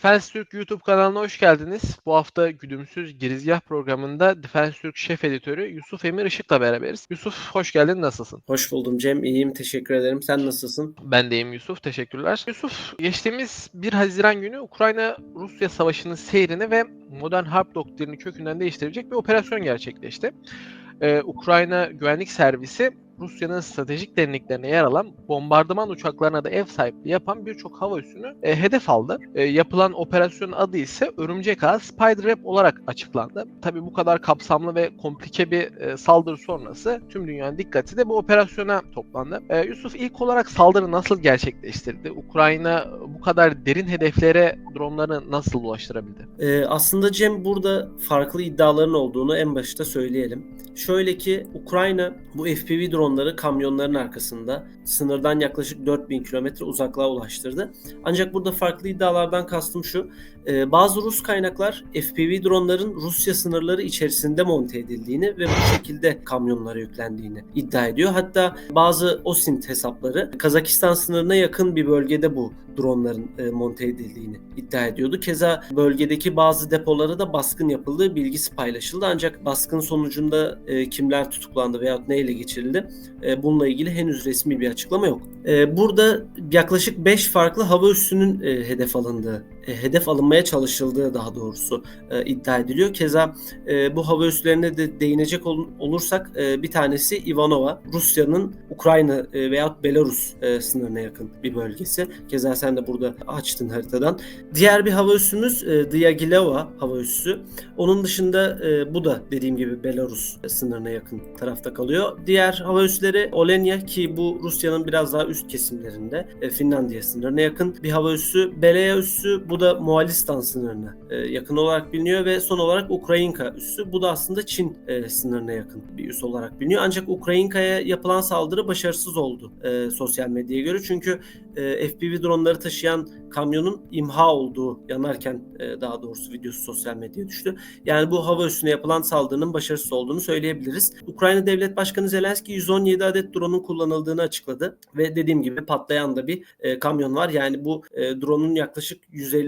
Defense Türk YouTube kanalına hoş geldiniz. Bu hafta Güdümsüz Girizgah programında Defense Türk şef editörü Yusuf Emir Işık'la beraberiz. Yusuf hoş geldin, nasılsın? Hoş buldum Cem, iyiyim, teşekkür ederim. Sen nasılsın? Ben de iyiyim Yusuf, teşekkürler. Yusuf, geçtiğimiz 1 Haziran günü Ukrayna-Rusya savaşının seyrini ve modern harp doktrini kökünden değiştirecek bir operasyon gerçekleşti. Ee, Ukrayna Güvenlik Servisi Rusya'nın stratejik derinliklerine yer alan bombardıman uçaklarına da ev sahipliği yapan birçok hava üssünü e, hedef aldı. E, yapılan operasyonun adı ise Örümcek Ağı Spider Rap olarak açıklandı. Tabii bu kadar kapsamlı ve komplike bir e, saldırı sonrası tüm dünyanın dikkati de bu operasyona toplandı. E, Yusuf ilk olarak saldırı nasıl gerçekleştirdi? Ukrayna bu kadar derin hedeflere dronlarını nasıl ulaştırabildi? Ee, aslında Cem burada farklı iddiaların olduğunu en başta söyleyelim. Şöyle ki Ukrayna bu FPV dronları kamyonların arkasında sınırdan yaklaşık 4000 kilometre uzaklığa ulaştırdı. Ancak burada farklı iddialardan kastım şu. E, bazı Rus kaynaklar FPV dronların Rusya sınırları içerisinde monte edildiğini ve bu şekilde kamyonlara yüklendiğini iddia ediyor. Hatta bazı OSINT hesapları Kazakistan sınırına yakın bir bölgede bu dronların e, monte edildiğini iddia ediyordu. Keza bölgedeki bazı depolara da baskın yapıldığı bilgisi paylaşıldı. Ancak baskın sonucunda e, kimler tutuklandı veya neyle geçirildi e, bununla ilgili henüz resmi bir açıklama yok. E, burada yaklaşık 5 farklı hava üssünün e, hedef alındığı, e, hedef alınmaya çalışıldığı daha doğrusu e, iddia ediliyor. Keza e, bu hava üslerine de değinecek ol- olursak e, bir tanesi Ivanova, Rusya'nın Ukrayna e, veyahut Belarus e, sınırına yakın bir bölgesi. Keza sen de burada açtın haritadan. Diğer bir hava üssümüz e, Diagileva hava üssü. Onun dışında e, bu da dediğim gibi Belarus sınırına yakın tarafta kalıyor. Diğer hava üsleri Olenya ki bu Rusya'nın biraz daha üst kesimlerinde e, Finlandiya sınırına yakın bir hava üssü. Belaya üssü bu da Moğolistan sınırına e, yakın olarak biliniyor ve son olarak Ukrayinka üssü. Bu da aslında Çin e, sınırına yakın bir üs olarak biliniyor. Ancak Ukrayinka'ya yapılan saldırı başarısız oldu e, sosyal medyaya göre. Çünkü e, FPV dronları taşıyan kamyonun imha olduğu yanarken e, daha doğrusu videosu sosyal medyaya düştü. Yani bu hava üssüne yapılan saldırının başarısız olduğunu söyleyebiliriz. Ukrayna Devlet Başkanı Zelenski 117 adet drone'un kullanıldığını açıkladı ve dediğim gibi patlayan da bir e, kamyon var. Yani bu e, drone'un yaklaşık 150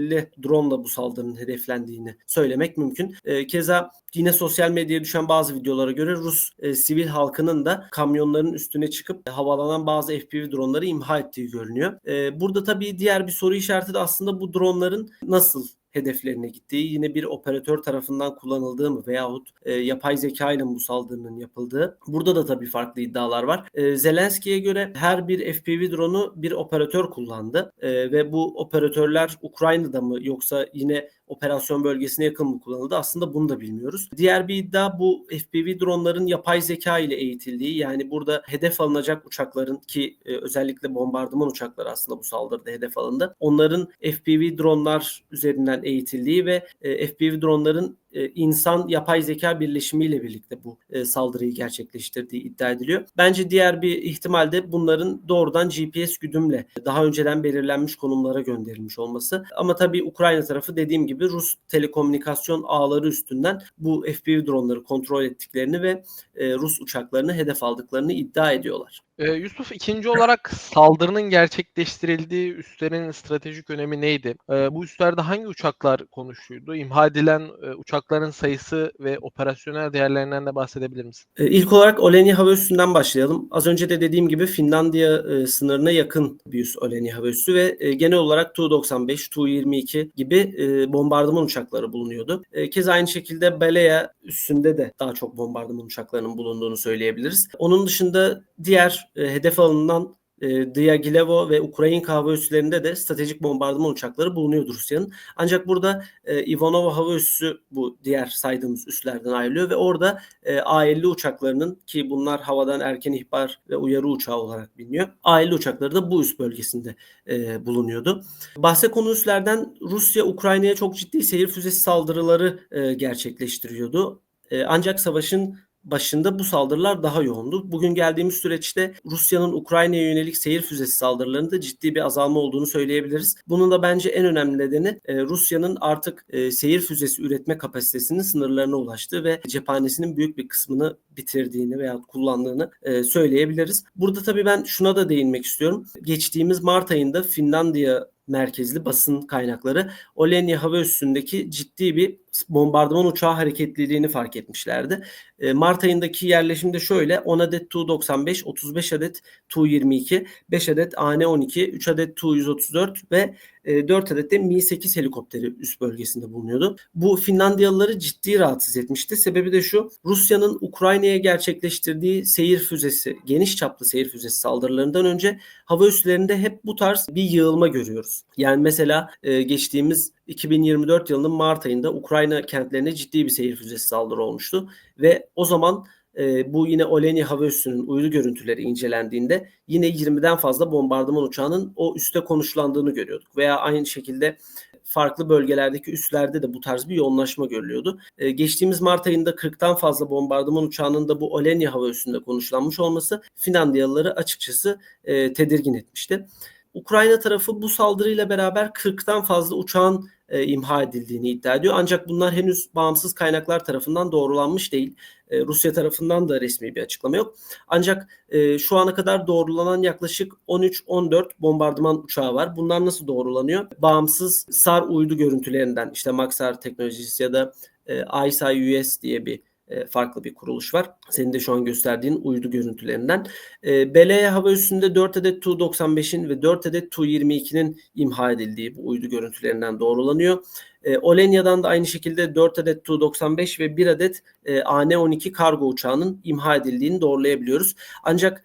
drone'la bu saldırının hedeflendiğini söylemek mümkün. E, keza yine sosyal medyaya düşen bazı videolara göre Rus e, sivil halkının da kamyonların üstüne çıkıp e, havalanan bazı FPV dronları imha ettiği görünüyor. E, burada tabii diğer bir soru işareti de aslında bu dronların nasıl hedeflerine gittiği, yine bir operatör tarafından kullanıldığı mı veyahut e, yapay zeka ile bu saldırının yapıldığı. Burada da tabii farklı iddialar var. E, Zelenski'ye göre her bir FPV drone'u bir operatör kullandı e, ve bu operatörler Ukrayna'da mı yoksa yine operasyon bölgesine yakın mı kullanıldı? Aslında bunu da bilmiyoruz. Diğer bir iddia bu FPV dronların yapay zeka ile eğitildiği yani burada hedef alınacak uçakların ki e, özellikle bombardıman uçakları aslında bu saldırıda hedef alındı. Onların FPV dronlar üzerinden eğitildiği ve e, FPV dronların e, insan yapay zeka birleşimiyle birlikte bu e, saldırıyı gerçekleştirdiği iddia ediliyor. Bence diğer bir ihtimal de bunların doğrudan GPS güdümle daha önceden belirlenmiş konumlara gönderilmiş olması. Ama tabii Ukrayna tarafı dediğim gibi Rus telekomünikasyon ağları üstünden bu FPV dronları kontrol ettiklerini ve e, Rus uçaklarını hedef aldıklarını iddia ediyorlar. Ee, Yusuf ikinci olarak saldırının gerçekleştirildiği üslerin stratejik önemi neydi? Ee, bu üslerde hangi uçaklar konuşuydu? İmha edilen e, uçakların sayısı ve operasyonel değerlerinden de bahsedebilir misin? E, İlk olarak Oleni Hava Üssü'nden başlayalım. Az önce de dediğim gibi Finlandiya e, sınırına yakın bir üs Oleni Hava Üssü ve e, genel olarak Tu-95, Tu-22 gibi e, bombardıman uçakları bulunuyordu. E, keza aynı şekilde Belea üssünde de daha çok bombardıman uçaklarının bulunduğunu söyleyebiliriz. Onun dışında diğer e, hedef alınan e, Diaghilevo ve Ukrayinka hava üslerinde de stratejik bombardıman uçakları bulunuyordu Rusya'nın. Ancak burada e, Ivanova hava üssü bu diğer saydığımız üslerden ayrılıyor ve orada e, A-50 uçaklarının ki bunlar havadan erken ihbar ve uyarı uçağı olarak biliniyor. A-50 uçakları da bu üst bölgesinde e, bulunuyordu. Bahse konu üslerden Rusya Ukrayna'ya çok ciddi seyir füzesi saldırıları e, gerçekleştiriyordu. E, ancak savaşın başında bu saldırılar daha yoğundu. Bugün geldiğimiz süreçte Rusya'nın Ukrayna'ya yönelik seyir füzesi saldırılarında ciddi bir azalma olduğunu söyleyebiliriz. Bunun da bence en önemli nedeni e, Rusya'nın artık e, seyir füzesi üretme kapasitesinin sınırlarına ulaştığı ve cephanesinin büyük bir kısmını bitirdiğini veya kullandığını e, söyleyebiliriz. Burada tabii ben şuna da değinmek istiyorum. Geçtiğimiz Mart ayında Finlandiya merkezli basın kaynakları Olenya hava üssündeki ciddi bir bombardıman uçağı hareketliliğini fark etmişlerdi. E, Mart ayındaki yerleşimde şöyle 10 adet Tu-95, 35 adet Tu-22, 5 adet AN-12, 3 adet Tu-134 ve e, 4 adet de Mi-8 helikopteri üst bölgesinde bulunuyordu. Bu Finlandiyalıları ciddi rahatsız etmişti. Sebebi de şu Rusya'nın Ukrayna'ya gerçekleştirdiği seyir füzesi, geniş çaplı seyir füzesi saldırılarından önce hava üslerinde hep bu tarz bir yığılma görüyoruz. Yani mesela e, geçtiğimiz 2024 yılının Mart ayında Ukrayna kentlerine ciddi bir seyir füzesi saldırı olmuştu ve o zaman e, bu yine Oleni hava üssünün uydu görüntüleri incelendiğinde yine 20'den fazla bombardıman uçağının o üste konuşlandığını görüyorduk. Veya aynı şekilde farklı bölgelerdeki üslerde de bu tarz bir yoğunlaşma görülüyordu. E, geçtiğimiz Mart ayında 40'tan fazla bombardıman uçağının da bu Olenya hava üssünde konuşlanmış olması Finlandiyalıları açıkçası e, tedirgin etmişti. Ukrayna tarafı bu saldırıyla beraber 40'tan fazla uçağın e, imha edildiğini iddia ediyor. Ancak bunlar henüz bağımsız kaynaklar tarafından doğrulanmış değil. E, Rusya tarafından da resmi bir açıklama yok. Ancak e, şu ana kadar doğrulanan yaklaşık 13-14 bombardıman uçağı var. Bunlar nasıl doğrulanıyor? Bağımsız SAR uydu görüntülerinden işte Maxar Teknolojisi ya da e, ISI US diye bir e, farklı bir kuruluş var. Senin de şu an gösterdiğin uydu görüntülerinden. E, BLE hava üstünde 4 adet Tu-95'in ve 4 adet Tu-22'nin imha edildiği bu uydu görüntülerinden doğrulanıyor. E, Olenya'dan da aynı şekilde 4 adet Tu-95 ve 1 adet e, AN-12 kargo uçağının imha edildiğini doğrulayabiliyoruz. Ancak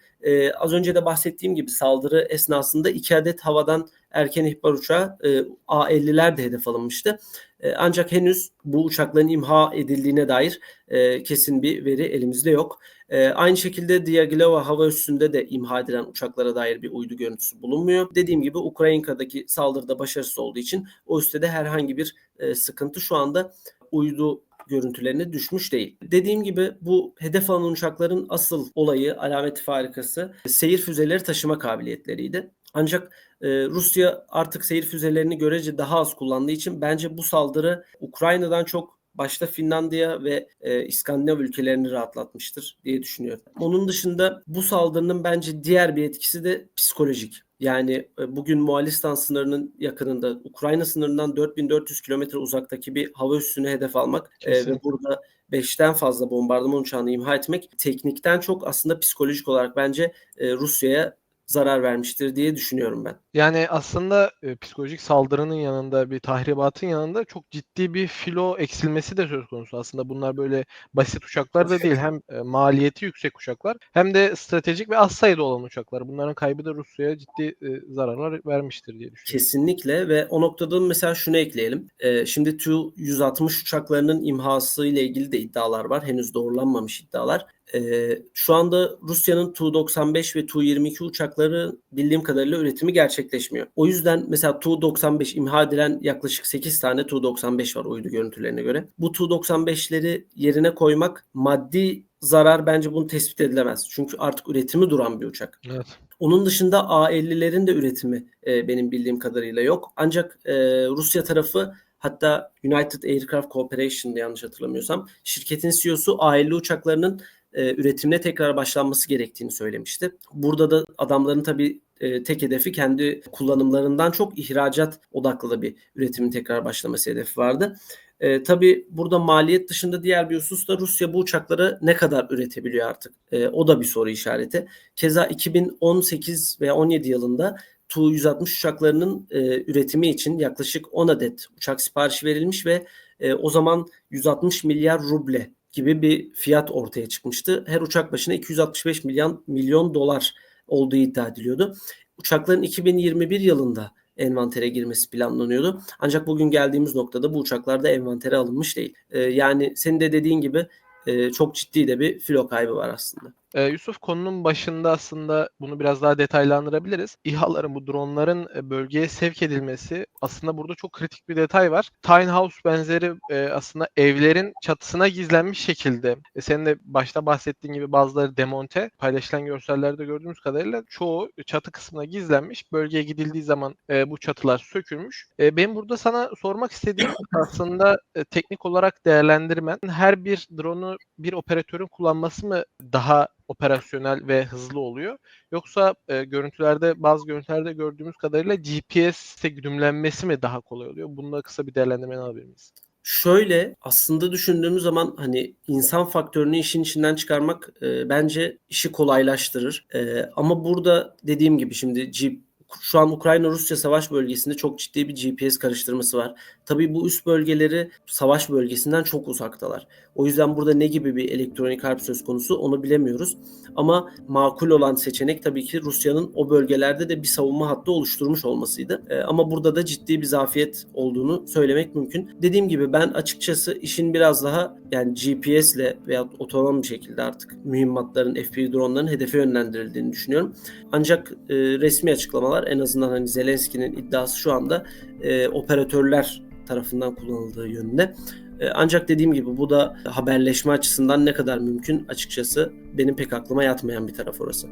az önce de bahsettiğim gibi saldırı esnasında 2 adet havadan erken ihbar uçağı e, A-50'ler de hedef alınmıştı. E, ancak henüz bu uçakların imha edildiğine dair e, kesin bir veri elimizde yok. E, aynı şekilde Diagileva hava üssünde de imha edilen uçaklara dair bir uydu görüntüsü bulunmuyor. Dediğim gibi Ukrayna'daki saldırıda başarısız olduğu için o üstte de herhangi bir e, sıkıntı şu anda uydu görüntülerine düşmüş değil. Dediğim gibi bu hedef alınan uçakların asıl olayı, alameti farikası seyir füzeleri taşıma kabiliyetleriydi. Ancak e, Rusya artık seyir füzelerini görece daha az kullandığı için bence bu saldırı Ukrayna'dan çok başta Finlandiya ve e, İskandinav ülkelerini rahatlatmıştır diye düşünüyorum. Onun dışında bu saldırının bence diğer bir etkisi de psikolojik. Yani e, bugün Moğolistan sınırının yakınında Ukrayna sınırından 4400 kilometre uzaktaki bir hava üssünü hedef almak e, ve burada 5'ten fazla bombardıman uçağını imha etmek teknikten çok aslında psikolojik olarak bence e, Rusya'ya zarar vermiştir diye düşünüyorum ben. Yani aslında e, psikolojik saldırının yanında bir tahribatın yanında çok ciddi bir filo eksilmesi de söz konusu. Aslında bunlar böyle basit uçaklar da değil. Hem e, maliyeti yüksek uçaklar hem de stratejik ve az sayıda olan uçaklar. Bunların kaybı da Rusya'ya ciddi e, zararlar vermiştir diye düşünüyorum. Kesinlikle ve o noktada mesela şunu ekleyelim. E, şimdi Tu-160 uçaklarının imhası ile ilgili de iddialar var. Henüz doğrulanmamış iddialar. Ee, şu anda Rusya'nın Tu-95 ve Tu-22 uçakları bildiğim kadarıyla üretimi gerçekleşmiyor. O yüzden mesela Tu-95 imha edilen yaklaşık 8 tane Tu-95 var uydu görüntülerine göre. Bu Tu-95'leri yerine koymak maddi zarar bence bunu tespit edilemez. Çünkü artık üretimi duran bir uçak. Evet. Onun dışında A50'lerin de üretimi e, benim bildiğim kadarıyla yok. Ancak e, Rusya tarafı hatta United Aircraft Corporation'da yanlış hatırlamıyorsam şirketin CEO'su A50 uçaklarının e, üretimine tekrar başlanması gerektiğini söylemişti. Burada da adamların tabii e, tek hedefi kendi kullanımlarından çok ihracat odaklı da bir üretimin tekrar başlaması hedefi vardı. E, tabii burada maliyet dışında diğer bir husus da Rusya bu uçakları ne kadar üretebiliyor artık? E, o da bir soru işareti. Keza 2018 veya 17 yılında Tu-160 uçaklarının e, üretimi için yaklaşık 10 adet uçak siparişi verilmiş ve e, o zaman 160 milyar ruble gibi bir fiyat ortaya çıkmıştı. Her uçak başına 265 milyon milyon dolar olduğu iddia ediliyordu. Uçakların 2021 yılında envantere girmesi planlanıyordu. Ancak bugün geldiğimiz noktada bu uçaklar da envantere alınmış değil. Ee, yani senin de dediğin gibi e, çok ciddi de bir filo kaybı var aslında. Ee, Yusuf konunun başında aslında bunu biraz daha detaylandırabiliriz. İHA'ların bu dronların e, bölgeye sevk edilmesi aslında burada çok kritik bir detay var. Tiny House benzeri e, aslında evlerin çatısına gizlenmiş şekilde e, senin de başta bahsettiğin gibi bazıları demonte paylaşılan görsellerde gördüğümüz kadarıyla çoğu çatı kısmına gizlenmiş. Bölgeye gidildiği zaman e, bu çatılar sökülmüş. E, benim burada sana sormak istediğim aslında e, teknik olarak değerlendirmen her bir drone'u bir operatörün kullanması mı daha operasyonel ve hızlı oluyor. Yoksa e, görüntülerde bazı görüntülerde gördüğümüz kadarıyla GPS'te güdümlenmesi mi daha kolay oluyor? Bununla kısa bir değerlendirmeni alabilir? Şöyle aslında düşündüğümüz zaman hani insan faktörünü işin içinden çıkarmak e, bence işi kolaylaştırır. E, ama burada dediğim gibi şimdi G- şu an Ukrayna-Rusya savaş bölgesinde çok ciddi bir GPS karıştırması var. Tabii bu üst bölgeleri savaş bölgesinden çok uzaktalar. O yüzden burada ne gibi bir elektronik harp söz konusu onu bilemiyoruz. Ama makul olan seçenek tabii ki Rusya'nın o bölgelerde de bir savunma hattı oluşturmuş olmasıydı. Ee, ama burada da ciddi bir zafiyet olduğunu söylemek mümkün. Dediğim gibi ben açıkçası işin biraz daha yani GPS ile veya otonom bir şekilde artık mühimmatların, FPV dronların hedefe yönlendirildiğini düşünüyorum. Ancak e, resmi açıklamalar en azından hani Zelenski'nin iddiası şu anda e, operatörler tarafından kullanıldığı yönünde. E, Ancak dediğim gibi bu da haberleşme açısından ne kadar mümkün açıkçası benim pek aklıma yatmayan bir taraf orası.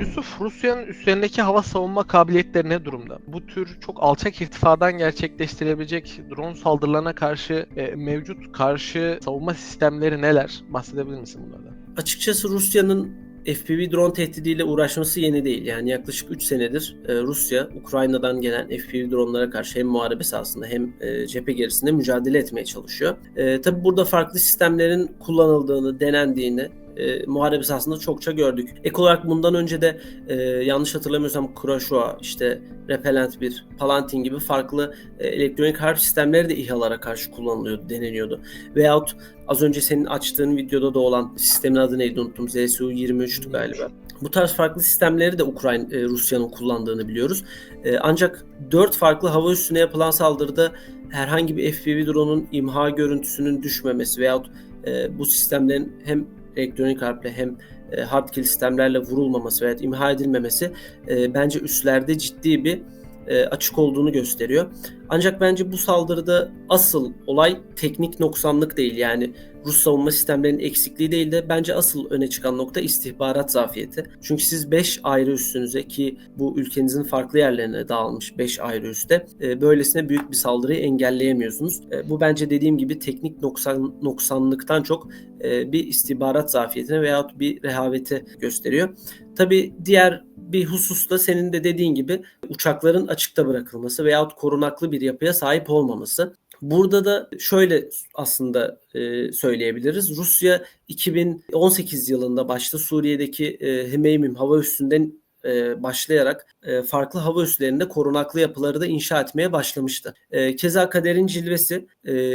Yusuf, Rusya'nın üstlerindeki hava savunma kabiliyetleri ne durumda? Bu tür çok alçak irtifadan gerçekleştirebilecek drone saldırılarına karşı e, mevcut karşı savunma sistemleri neler? Bahsedebilir misin bunlardan? Açıkçası Rusya'nın FPV drone tehdidiyle uğraşması yeni değil. Yani yaklaşık 3 senedir e, Rusya Ukrayna'dan gelen FPV dronlara karşı hem muharebe sahasında hem e, cephe gerisinde mücadele etmeye çalışıyor. E, tabi burada farklı sistemlerin kullanıldığını, denendiğini e, muharebe sahasında çokça gördük. Ek olarak bundan önce de e, yanlış hatırlamıyorsam Kurashua, işte Repellent 1, Palantir gibi farklı e, elektronik harp sistemleri de İHA'lara karşı kullanılıyordu, deneniyordu. Veyahut az önce senin açtığın videoda da olan sistemin adı neydi unuttum. ZSU-23'tü galiba. Bu tarz farklı sistemleri de Ukrayna e, Rusya'nın kullandığını biliyoruz. E, ancak 4 farklı hava üssüne yapılan saldırıda herhangi bir FPV drone'un imha görüntüsünün düşmemesi veyahut e, bu sistemlerin hem elektronik harple hem e, hard kill sistemlerle vurulmaması veya imha edilmemesi e, bence üslerde ciddi bir e, açık olduğunu gösteriyor. Ancak bence bu saldırıda asıl olay teknik noksanlık değil. Yani Rus savunma sistemlerinin eksikliği değil de bence asıl öne çıkan nokta istihbarat zafiyeti. Çünkü siz 5 ayrı üssünüze ki bu ülkenizin farklı yerlerine dağılmış 5 ayrı üste e, böylesine büyük bir saldırıyı engelleyemiyorsunuz. E, bu bence dediğim gibi teknik noksan, noksanlıktan çok bir istihbarat zafiyetine veyahut bir rehaveti gösteriyor. Tabi diğer bir hususta senin de dediğin gibi uçakların açıkta bırakılması veyahut korunaklı bir yapıya sahip olmaması. Burada da şöyle aslında e, söyleyebiliriz. Rusya 2018 yılında başta Suriye'deki e, Hmeymim hava üssünden e, başlayarak farklı hava üslerinde korunaklı yapıları da inşa etmeye başlamıştı. Keza kaderin cilvesi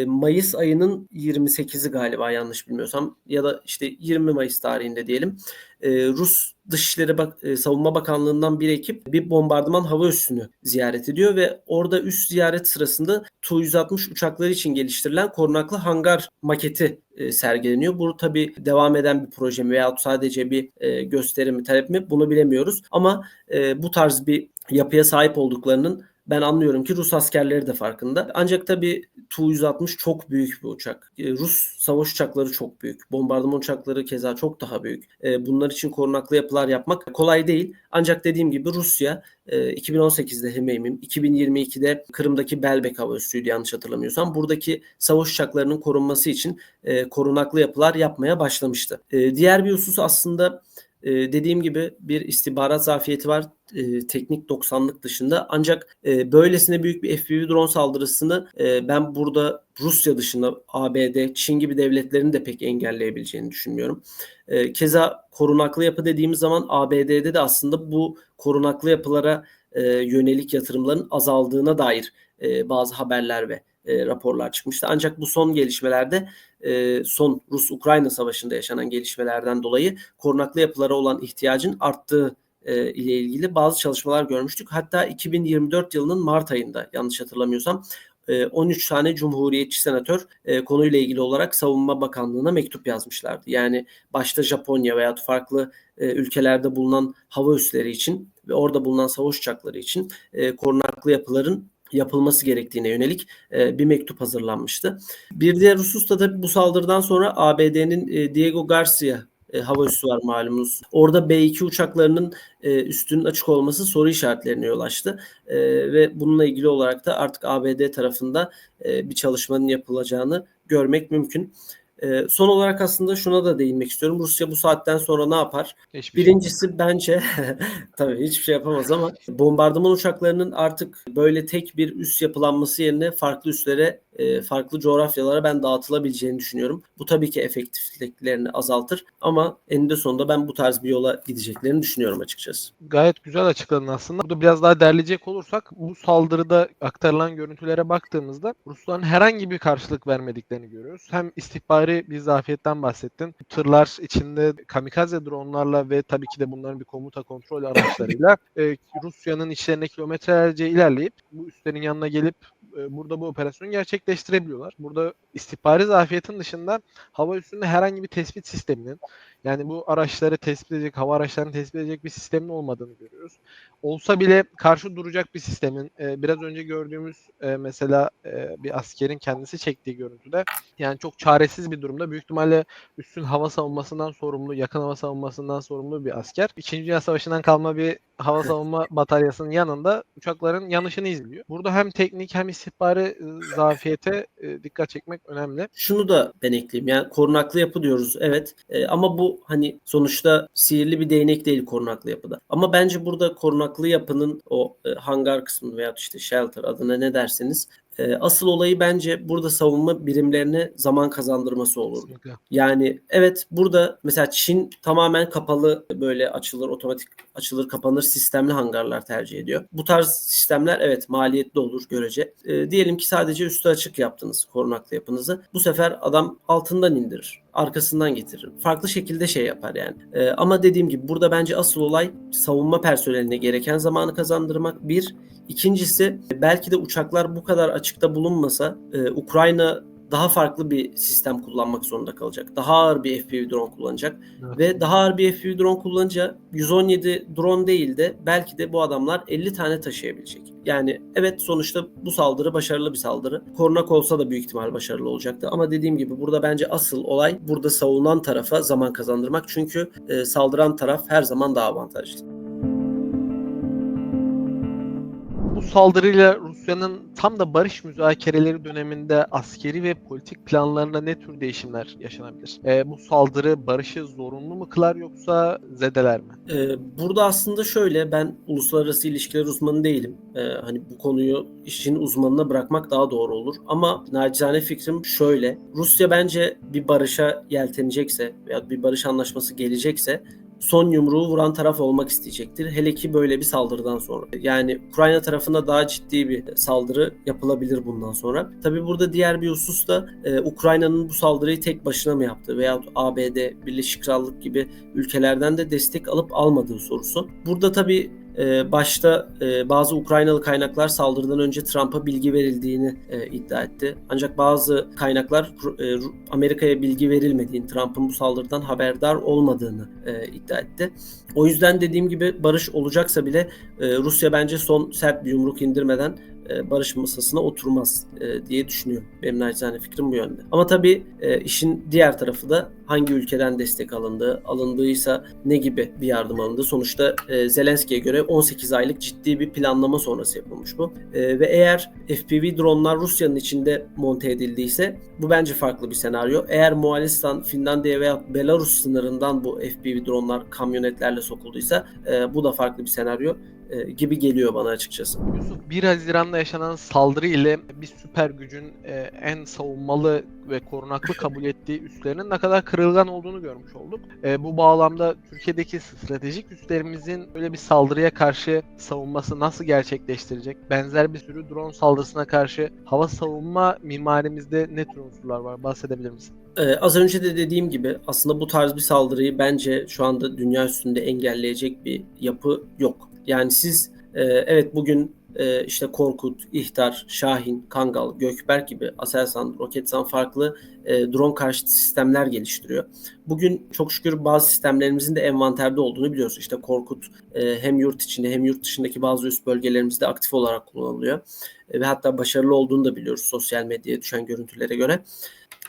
Mayıs ayının 28'i galiba yanlış bilmiyorsam ya da işte 20 Mayıs tarihinde diyelim. Rus Dışişleri Bak e, Savunma Bakanlığı'ndan bir ekip bir bombardıman hava üssünü ziyaret ediyor ve orada üst ziyaret sırasında Tu-160 uçakları için geliştirilen korunaklı hangar maketi e, sergileniyor. Bu tabi devam eden bir proje mi veya sadece bir e, gösteri mi talep mi bunu bilemiyoruz. Ama e, bu tarz bir yapıya sahip olduklarının ben anlıyorum ki Rus askerleri de farkında. Ancak tabii Tu-160 çok büyük bir uçak. E, Rus savaş uçakları çok büyük. Bombardıman uçakları keza çok daha büyük. E, bunlar için korunaklı yapılar yapmak kolay değil. Ancak dediğim gibi Rusya 2018'de Hmeymim, 2022'de Kırım'daki Belbek hava üssüydü yanlış hatırlamıyorsam. Buradaki savaş uçaklarının korunması için e, korunaklı yapılar yapmaya başlamıştı. Diğer bir husus aslında dediğim gibi bir istihbarat zafiyeti var e, teknik 90'lık dışında. Ancak e, böylesine büyük bir FPV drone saldırısını e, ben burada Rusya dışında ABD, Çin gibi devletlerin de pek engelleyebileceğini düşünmüyorum. E, keza korunaklı yapı dediğimiz zaman ABD'de de aslında bu korunaklı yapılara e, yönelik yatırımların azaldığına dair e, bazı haberler ve e, raporlar çıkmıştı. Ancak bu son gelişmelerde e, son Rus-Ukrayna savaşında yaşanan gelişmelerden dolayı korunaklı yapılara olan ihtiyacın arttığı e, ile ilgili bazı çalışmalar görmüştük. Hatta 2024 yılının Mart ayında yanlış hatırlamıyorsam 13 e, tane cumhuriyetçi senatör e, konuyla ilgili olarak Savunma Bakanlığı'na mektup yazmışlardı. Yani başta Japonya veya farklı e, ülkelerde bulunan hava üsleri için ve orada bulunan savaş uçakları için korunaklı yapıların yapılması gerektiğine yönelik bir mektup hazırlanmıştı. Bir diğer husus da tabii bu saldırıdan sonra ABD'nin Diego Garcia e, hava üssü var malumunuz. Orada B-2 uçaklarının e, üstünün açık olması soru işaretlerine yol açtı. E, ve bununla ilgili olarak da artık ABD tarafında e, bir çalışmanın yapılacağını görmek mümkün. E, son olarak aslında şuna da değinmek istiyorum. Rusya bu saatten sonra ne yapar? Hiçbir şey Birincisi bence tabii hiçbir şey yapamaz ama bombardıman uçaklarının artık böyle tek bir üs yapılanması yerine farklı üslere, e, farklı coğrafyalara ben dağıtılabileceğini düşünüyorum. Bu tabii ki efektifliklerini azaltır ama eninde sonunda ben bu tarz bir yola gideceklerini düşünüyorum açıkçası. Gayet güzel açıkladın aslında. Burada biraz daha derleyecek olursak bu saldırıda aktarılan görüntülere baktığımızda Rusların herhangi bir karşılık vermediklerini görüyoruz. Hem istihbari bir zafiyetten bahsettin. Tırlar içinde kamikaze dronlarla ve tabii ki de bunların bir komuta kontrol araçlarıyla e, Rusya'nın içlerine kilometrelerce ilerleyip bu üslerin yanına gelip e, burada bu operasyonu gerçekleştirebiliyorlar. Burada istihbari zafiyetin dışında hava üstünde herhangi bir tespit sisteminin yani bu araçları tespit edecek, hava araçlarını tespit edecek bir sistemin olmadığını görüyoruz. Olsa bile karşı duracak bir sistemin e, biraz önce gördüğümüz e, mesela e, bir askerin kendisi çektiği görüntüde yani çok çaresiz bir durumda. Büyük ihtimalle üstün hava savunmasından sorumlu, yakın hava savunmasından sorumlu bir asker. İkinci Dünya Savaşı'ndan kalma bir hava savunma bataryasının yanında uçakların yanışını izliyor. Burada hem teknik hem istihbari e, zafiyete e, dikkat çekmek önemli. Şunu da ben ekleyeyim. Yani korunaklı yapı diyoruz evet. E, ama bu hani sonuçta sihirli bir değnek değil korunaklı yapıda. Ama bence burada korunaklı yapının o e, hangar kısmını veya işte shelter adına ne derseniz e, asıl olayı bence burada savunma birimlerine zaman kazandırması olur. Kesinlikle. Yani evet burada mesela Çin tamamen kapalı böyle açılır otomatik açılır kapanır sistemli hangarlar tercih ediyor. Bu tarz sistemler evet maliyetli olur görece. E, diyelim ki sadece üstü açık yaptınız korunaklı yapınızı. Bu sefer adam altından indirir. Arkasından getirir. Farklı şekilde şey yapar yani. E, ama dediğim gibi burada bence asıl olay savunma personeline gereken zamanı kazandırmak. Bir. İkincisi belki de uçaklar bu kadar açıkta bulunmasa e, Ukrayna daha farklı bir sistem kullanmak zorunda kalacak. Daha ağır bir FPV drone kullanacak. Evet. Ve daha ağır bir FPV drone kullanınca 117 drone değil de belki de bu adamlar 50 tane taşıyabilecek. Yani evet sonuçta bu saldırı başarılı bir saldırı. Korunak olsa da büyük ihtimal başarılı olacaktı. Ama dediğim gibi burada bence asıl olay burada savunan tarafa zaman kazandırmak. Çünkü e, saldıran taraf her zaman daha avantajlı. Bu saldırıyla Rusya'nın tam da barış müzakereleri döneminde askeri ve politik planlarında ne tür değişimler yaşanabilir? E, bu saldırı barışı zorunlu mu kılar yoksa zedeler mi? Ee, burada aslında şöyle ben uluslararası ilişkiler uzmanı değilim. Ee, hani bu konuyu işin uzmanına bırakmak daha doğru olur. Ama nacizane fikrim şöyle. Rusya bence bir barışa yeltenecekse veya bir barış anlaşması gelecekse son yumruğu vuran taraf olmak isteyecektir. Hele ki böyle bir saldırıdan sonra. Yani Ukrayna tarafına daha ciddi bir saldırı yapılabilir bundan sonra. Tabi burada diğer bir husus da e, Ukrayna'nın bu saldırıyı tek başına mı yaptığı veya ABD, Birleşik Krallık gibi ülkelerden de destek alıp almadığı sorusu. Burada tabi e, başta e, bazı Ukraynalı kaynaklar saldırıdan önce Trump'a bilgi verildiğini e, iddia etti. Ancak bazı kaynaklar e, Amerika'ya bilgi verilmediğini, Trump'ın bu saldırıdan haberdar olmadığını iddia etti. O yüzden dediğim gibi barış olacaksa bile Rusya bence son sert bir yumruk indirmeden barış masasına oturmaz e, diye düşünüyorum. Benim naçizane fikrim bu yönde. Ama tabii e, işin diğer tarafı da hangi ülkeden destek alındı, alındıysa ne gibi bir yardım alındı. Sonuçta e, Zelenski'ye göre 18 aylık ciddi bir planlama sonrası yapılmış bu. E, ve eğer FPV dronlar Rusya'nın içinde monte edildiyse bu bence farklı bir senaryo. Eğer Moğolistan, Finlandiya veya Belarus sınırından bu FPV dronlar kamyonetlerle sokulduysa e, bu da farklı bir senaryo e, gibi geliyor bana açıkçası. Yusuf 1 Haziran'da yaşanan saldırı ile bir süper gücün e, en savunmalı ve korunaklı kabul ettiği üslerinin ne kadar kırılgan olduğunu görmüş olduk. E, bu bağlamda Türkiye'deki stratejik üslerimizin böyle bir saldırıya karşı savunması nasıl gerçekleştirecek? Benzer bir sürü drone saldırısına karşı hava savunma mimarimizde ne tür unsurlar var? Bahsedebilir misin? Ee, az önce de dediğim gibi aslında bu tarz bir saldırıyı bence şu anda dünya üstünde engelleyecek bir yapı yok. Yani siz e, evet bugün e, işte Korkut, İhtar, Şahin, Kangal, Gökberk gibi Aselsan, Roketsan farklı e, drone karşıtı sistemler geliştiriyor. Bugün çok şükür bazı sistemlerimizin de envanterde olduğunu biliyoruz. İşte Korkut e, hem yurt içinde hem yurt dışındaki bazı üst bölgelerimizde aktif olarak kullanılıyor. E, ve hatta başarılı olduğunu da biliyoruz sosyal medyaya düşen görüntülere göre.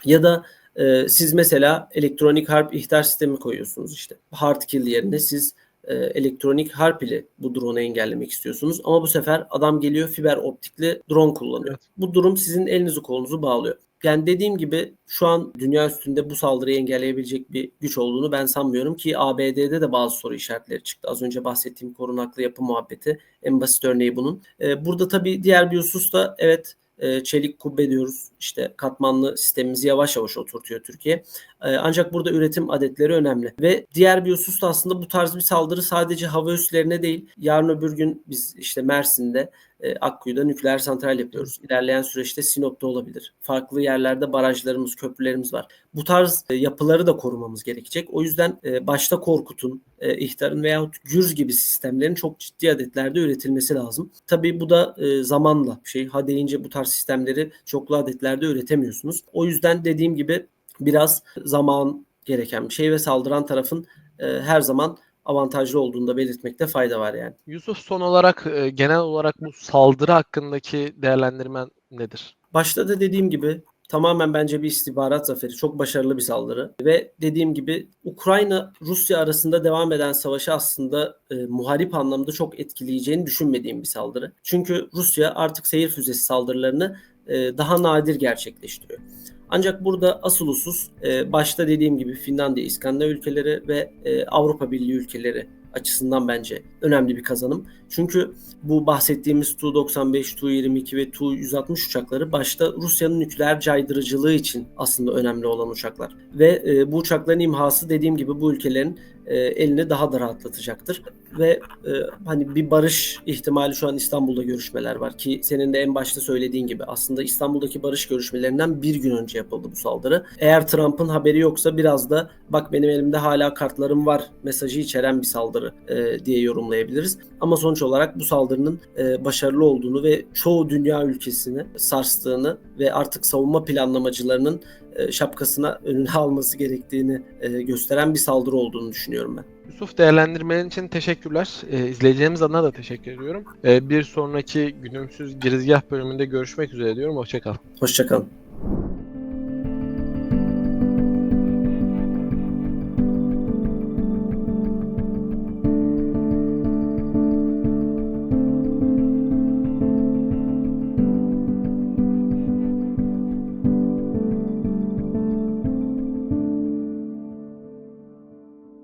Ya da e, siz mesela elektronik harp ihtar sistemi koyuyorsunuz işte. Hard kill yerine siz e, elektronik harp ile bu drone'u engellemek istiyorsunuz. Ama bu sefer adam geliyor fiber optikli drone kullanıyor. Evet. Bu durum sizin elinizi kolunuzu bağlıyor. Yani dediğim gibi şu an dünya üstünde bu saldırıyı engelleyebilecek bir güç olduğunu ben sanmıyorum ki ABD'de de bazı soru işaretleri çıktı. Az önce bahsettiğim korunaklı yapı muhabbeti en basit örneği bunun. Ee, burada tabii diğer bir husus da evet e, çelik kubbe diyoruz. İşte katmanlı sistemimizi yavaş yavaş oturtuyor Türkiye. E, ancak burada üretim adetleri önemli. Ve diğer bir husus da aslında bu tarz bir saldırı sadece hava üslerine değil. Yarın öbür gün biz işte Mersin'de e, Akkuyu'da nükleer santral yapıyoruz. İlerleyen süreçte Sinop'ta olabilir. Farklı yerlerde barajlarımız, köprülerimiz var. Bu tarz e, yapıları da korumamız gerekecek. O yüzden e, başta Korkut'un, e, İhtar'ın veyahut Gürz gibi sistemlerin çok ciddi adetlerde üretilmesi lazım. Tabii bu da e, zamanla şey. Ha deyince bu tarz sistemleri çoklu adetlerde üretemiyorsunuz. O yüzden dediğim gibi biraz zaman gereken bir şey ve saldıran tarafın e, her zaman avantajlı olduğunu da belirtmekte fayda var yani. Yusuf son olarak e, genel olarak bu saldırı hakkındaki değerlendirmen nedir? Başta da dediğim gibi tamamen bence bir istihbarat zaferi. Çok başarılı bir saldırı. Ve dediğim gibi Ukrayna Rusya arasında devam eden savaşı aslında e, muharip anlamda çok etkileyeceğini düşünmediğim bir saldırı. Çünkü Rusya artık seyir füzesi saldırılarını e, daha nadir gerçekleştiriyor. Ancak burada asıl husus e, başta dediğim gibi Finlandiya, İskandinav ülkeleri ve e, Avrupa Birliği ülkeleri açısından bence önemli bir kazanım. Çünkü bu bahsettiğimiz Tu-95, Tu-22 ve Tu-160 uçakları başta Rusya'nın nükleer caydırıcılığı için aslında önemli olan uçaklar. Ve e, bu uçakların imhası dediğim gibi bu ülkelerin e, elini daha da rahatlatacaktır. Ve e, hani bir barış ihtimali şu an İstanbul'da görüşmeler var ki senin de en başta söylediğin gibi aslında İstanbul'daki barış görüşmelerinden bir gün önce yapıldı bu saldırı. Eğer Trump'ın haberi yoksa biraz da bak benim elimde hala kartlarım var mesajı içeren bir saldırı e, diye yorumlayabiliriz. Ama sonuç olarak bu saldırının e, başarılı olduğunu ve çoğu dünya ülkesini sarstığını ve artık savunma planlamacılarının e, şapkasına önüne alması gerektiğini e, gösteren bir saldırı olduğunu düşünüyorum ben. Yusuf değerlendirmelerin için teşekkürler. E, izleyicilerimiz adına da teşekkür ediyorum. E, bir sonraki günümsüz girizgah bölümünde görüşmek üzere diyorum. Hoşçakal. Hoşçakalın.